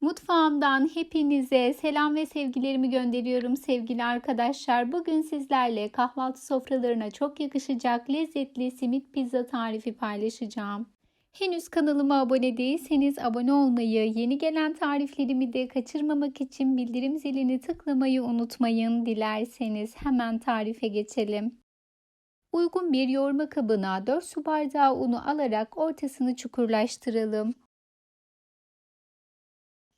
Mutfağımdan hepinize selam ve sevgilerimi gönderiyorum sevgili arkadaşlar. Bugün sizlerle kahvaltı sofralarına çok yakışacak lezzetli simit pizza tarifi paylaşacağım. Henüz kanalıma abone değilseniz abone olmayı, yeni gelen tariflerimi de kaçırmamak için bildirim zilini tıklamayı unutmayın. Dilerseniz hemen tarife geçelim. Uygun bir yoğurma kabına 4 su bardağı unu alarak ortasını çukurlaştıralım.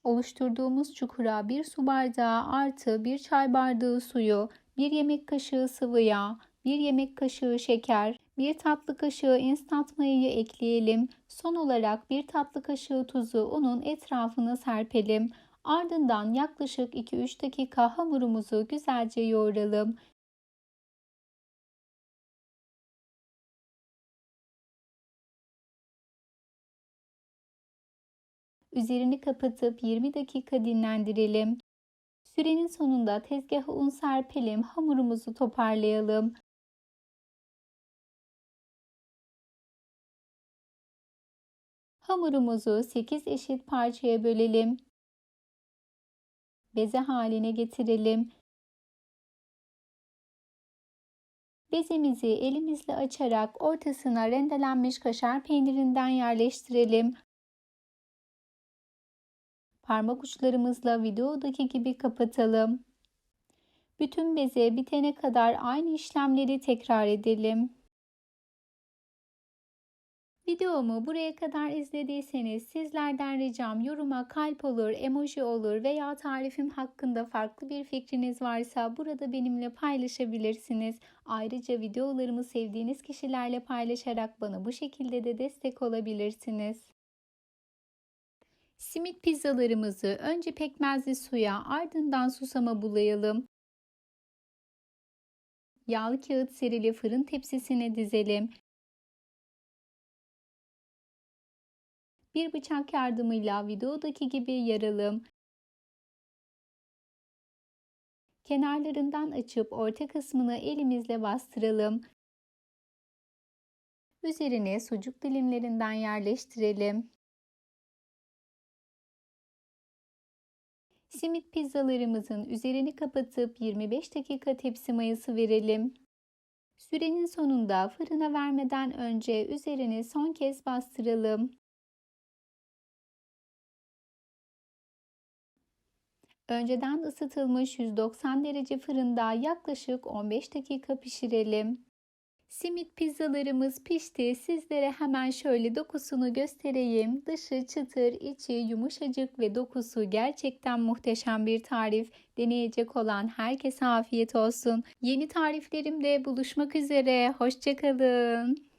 Oluşturduğumuz çukura 1 su bardağı artı 1 çay bardağı suyu, 1 yemek kaşığı sıvı yağ, 1 yemek kaşığı şeker, 1 tatlı kaşığı instant mayayı ekleyelim. Son olarak 1 tatlı kaşığı tuzu unun etrafına serpelim. Ardından yaklaşık 2-3 dakika hamurumuzu güzelce yoğuralım. Üzerini kapatıp 20 dakika dinlendirelim. Sürenin sonunda tezgaha un serpelim, hamurumuzu toparlayalım. Hamurumuzu 8 eşit parçaya bölelim. Beze haline getirelim. Bezemizi elimizle açarak ortasına rendelenmiş kaşar peynirinden yerleştirelim. Parmak uçlarımızla videodaki gibi kapatalım. Bütün beze bitene kadar aynı işlemleri tekrar edelim. Videomu buraya kadar izlediyseniz sizlerden ricam yoruma kalp olur, emoji olur veya tarifim hakkında farklı bir fikriniz varsa burada benimle paylaşabilirsiniz. Ayrıca videolarımı sevdiğiniz kişilerle paylaşarak bana bu şekilde de destek olabilirsiniz. Simit pizzalarımızı önce pekmezli suya ardından susama bulayalım. Yağlı kağıt serili fırın tepsisine dizelim. Bir bıçak yardımıyla videodaki gibi yaralım. Kenarlarından açıp orta kısmını elimizle bastıralım. Üzerine sucuk dilimlerinden yerleştirelim. Simit pizzalarımızın üzerini kapatıp 25 dakika tepsi mayası verelim. Sürenin sonunda fırına vermeden önce üzerini son kez bastıralım. Önceden ısıtılmış 190 derece fırında yaklaşık 15 dakika pişirelim. Simit pizzalarımız pişti. Sizlere hemen şöyle dokusunu göstereyim. Dışı çıtır, içi yumuşacık ve dokusu gerçekten muhteşem bir tarif. Deneyecek olan herkese afiyet olsun. Yeni tariflerimde buluşmak üzere. Hoşçakalın.